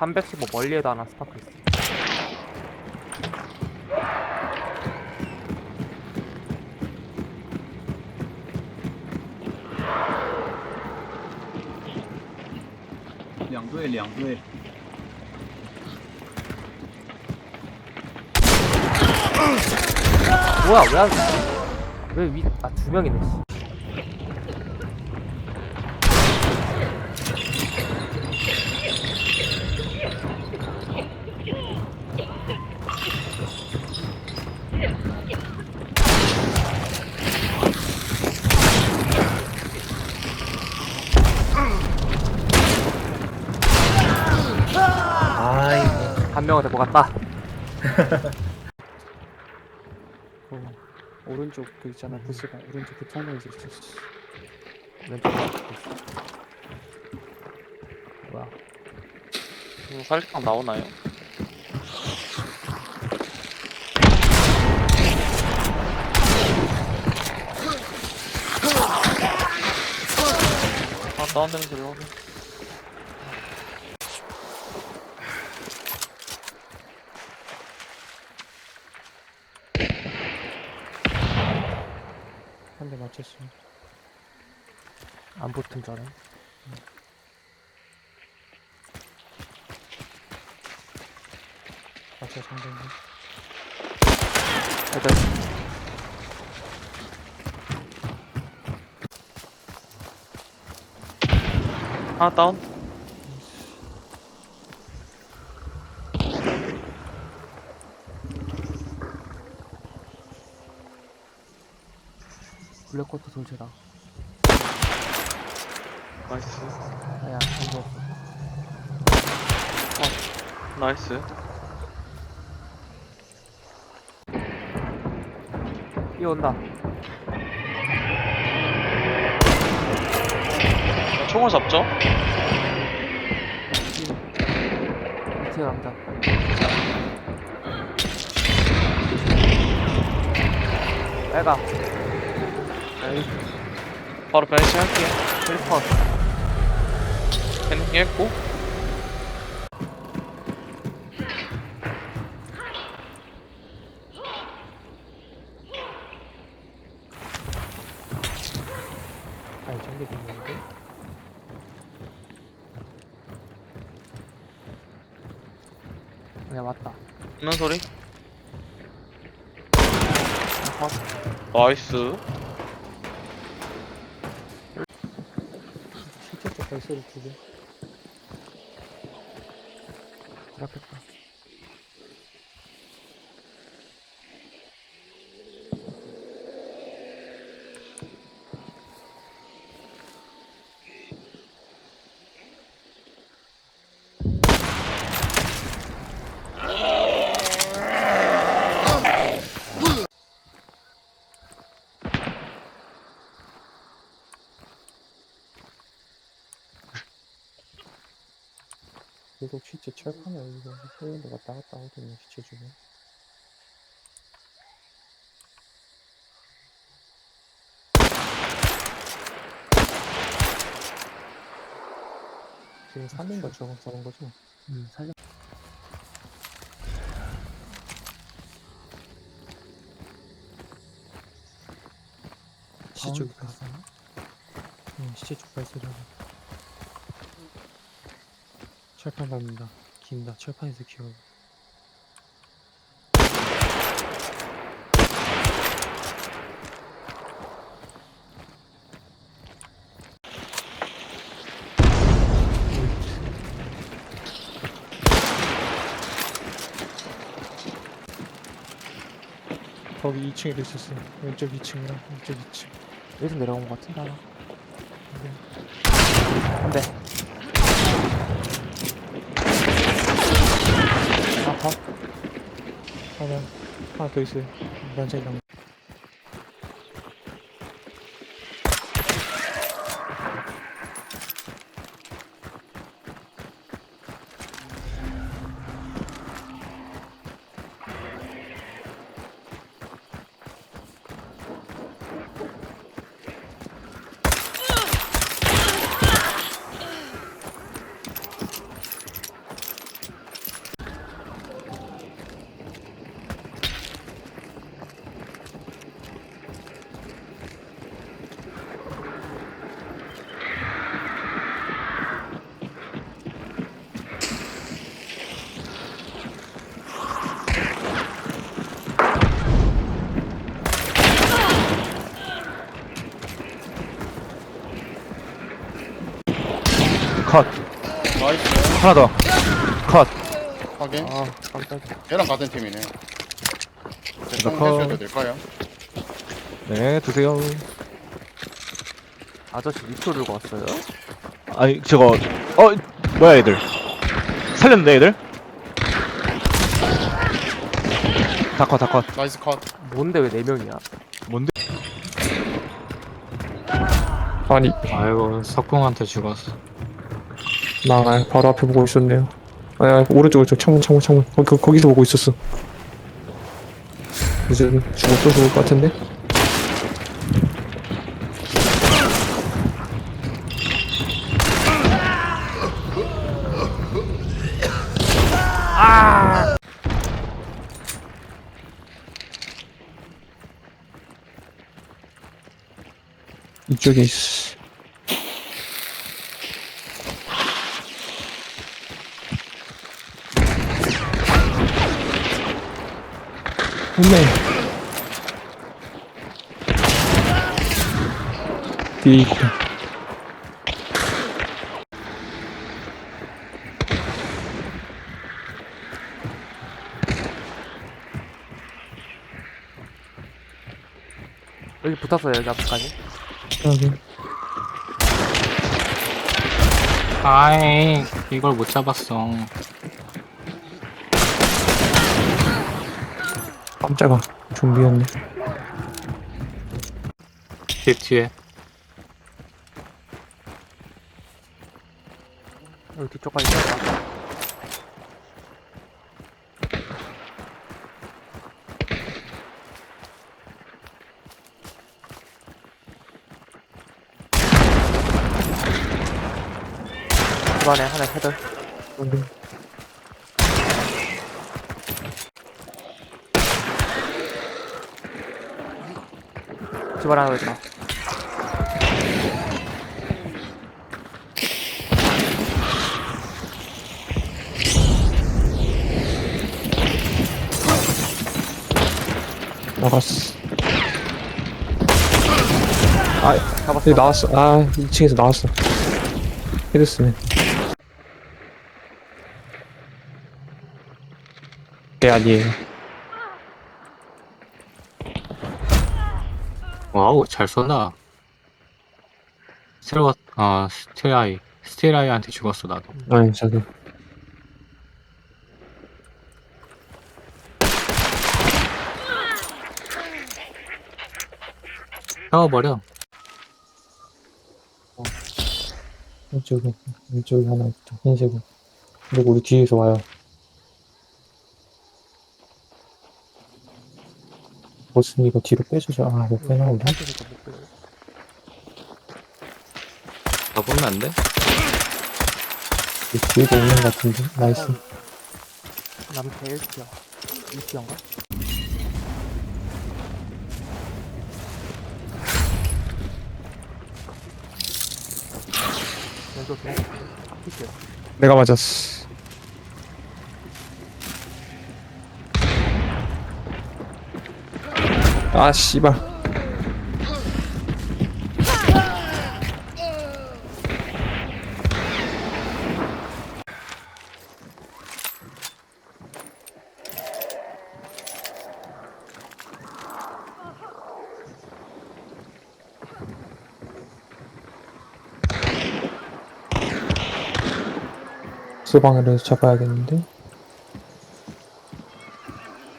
315 멀리에도 하나 스파크 있어. 뭐야 왜 안? 왜 위? 아 두 명이네. 씨. 한 명은 데리고 갔다. 그 오른쪽 그 있잖아 부스가 오른쪽 그 통로에서 있었어 있어. 뭐야? 이거 살짝 나오나요? 아 다운되는 소리 확인 한대 맞췄어 안 붙은 줄 알아. 맞춰 상대는 일단. 하나 다운 블랙코트 돌체다. 나이스 아야 안 죽었어. 나이스 뛰어온다. 자, 총을 잡죠? 밑에 남자. 애가 바로 베니시 할게요. 헬퍼. 베니시 했고. 아니 저게 됐는데? 그냥 왔다. 웃는 소리? 나이스 실제 쪽 발소리 두개 드랍했다. 계속 시체 철판에 이거 회원도 왔다 갔다 하거든요 시체 주변 지금 3인가 저거 잡은 거죠? 음 살려. 시체 쪽 발소리 응 시체 쪽 하고 철판 밟는다. 긴다. 철판에서 기어 거기 2층에도 있었어 왼쪽 2층이랑 왼쪽 2층. 여기서 내려온 것 같은데. 아, 더. 하나 하나 더 있어요 난자기랑 컷. 나이스 하나 더. 컷. 확인 아 깜짝이야 얘랑 같은 팀이네 대충 컷. 해주셔도 될까요? 네, 드세요. 아저씨 밑으로 들고 왔어요? 아니, 저거, 어, 뭐야, 얘들. 살렸는데, 얘들? 다 컷, 다 컷. 나이스 컷 뭔데 왜 4명이야? 뭔데? 아니 아이고 석궁한테 죽었어 망할 바로 앞에 보고 있었네요. 아 아, 오른쪽 오른쪽 창문 창문 창문. 거, 거, 거기서 보고 있었어. 이제 죽어도 좋을 것 같은데? 이쪽에 있어 혼내 뒤에 있다 여기 붙었어요 여기 앞까지. 여기. 아이 이걸 못 잡았어 깜짝아. 좀비였네. 뒤에 뒤에. 여기 뒤쪽까지 들어가 집안에 하나 헤드 여기 하나 더 있다 나갔어. 아 잡았어. 여기 나왔어. 아 2층에서 나왔어. 헤드스네 네 아니에요 와우 잘 쏜다. 스테레오 아 스테라이 스테라이한테 죽었어 나도. 아니 저기 싸워버려. 이쪽에 이쪽에 하나 있다. 흰색은 그리고 우리 뒤에서 와요 보스님 이거 뒤로 빼주죠 아 못 빼나온다 잡으면 안 돼? 이 뒤에도 있는 것 같은데. 나이스. 남태 1티어 2티어인가? 왼쪽 왼쪽. 앞이죠 내가 맞았어 아 씨발. 소방을 해서 잡아야겠는데?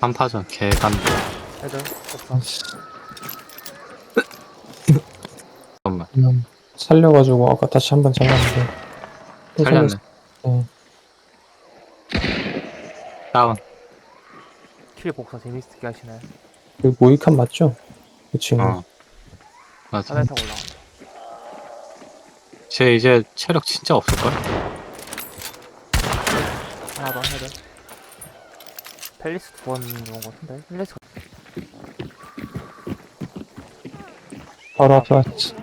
한파전 개간다 없어 아씨 잠깐만. 그냥 살려가지고 아까 다시 한번또 살렸네. 어. 다운. 킬 복사 재밌게 하시나요? 그 모이칸 맞죠? 그 친구. 어. 맞아. 하늘 타고 올라간다 쟤 이제 체력 진짜 없을걸? 하나 더 헤드 펠리스 두번 넣은 것 같은데? 펠리스 바로 앞에 왔지.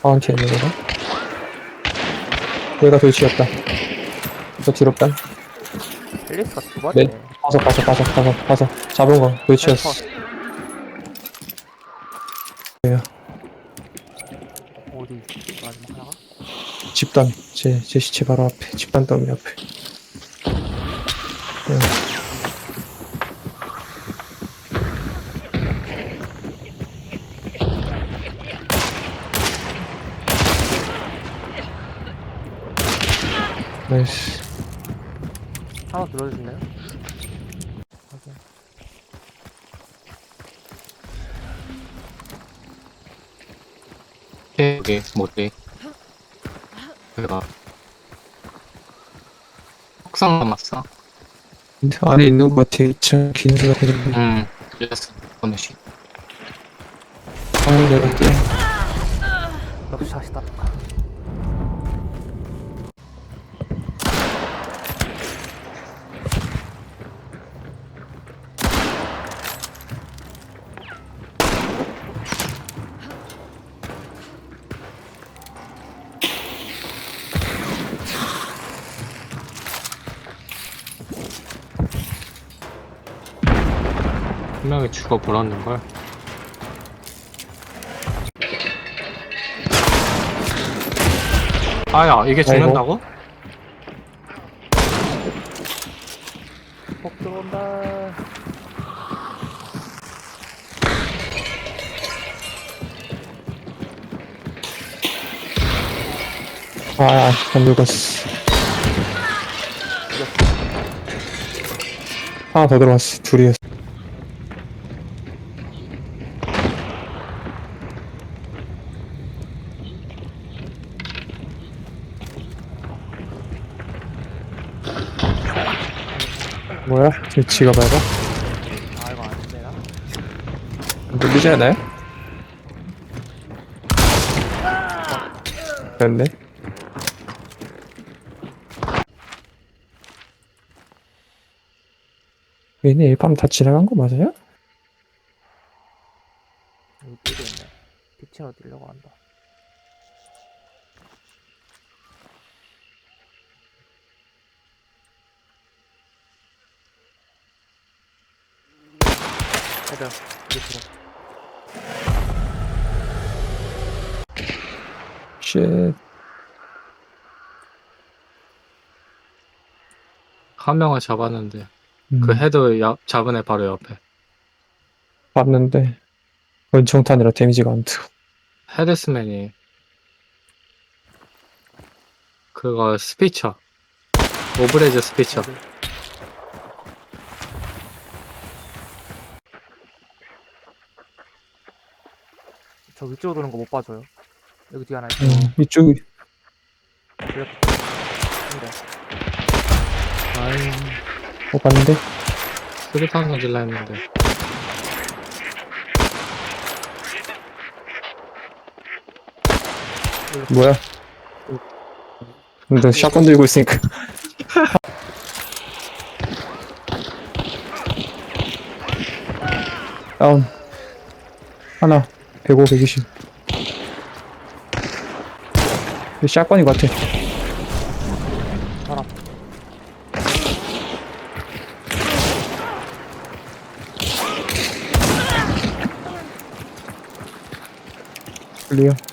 파운티 있는 거다. 얘가 돌치였다. 저 뒤롭다 펠리스가 두 번째. 빠져, 빠져, 빠져, 빠져, 빠져. 잡은 거 돌치였어. 얘야. 네. 어디 그 마지막 하나가? 집단. 제, 제 시체 바로 앞에. 집단 더미 앞에. 나이스 하나 들어주실래요? 확인. 여기 못돼 내가 속상 남았어 근데 안에 있는 것 같아. 2층 긴 수가 되는데 음 예스 보내시. 방금 내렸대 역시 샷이다. 분명히 죽어 버렸는 걸 아야 이게 죽는다고? 폭 들어온다. 아안 죽었어 하나 더 들어왔어 둘이었어 뭐야? 제 지가 밟아? 아 이거 안 되나? 눌리지 않아요? 됐네 얘네 일밤 다 지나간 거 맞아요? 여기 있네. 빛으로 뛰려고 한다. 헤드 밑으로. 쉣한 명을 잡았는데 음, 그 헤드 옆, 잡은 애 바로 옆에. 봤는데 원청탄이라 데미지가 안 들어. 헤드스맨이 그거 스피처 오브레즈 스피처 저 위쪽으로 도는 거 못 봐줘요. 여기 뒤에 하나 있어. 음, 이쪽이 근데 아이 어 봤는데? 수리탄 던질라 했는데. 뭐야? 근데 샷건 들고 있으니까. 다운. 하나 105, 120 이거 샷건인 것 같아. 사람. 클리어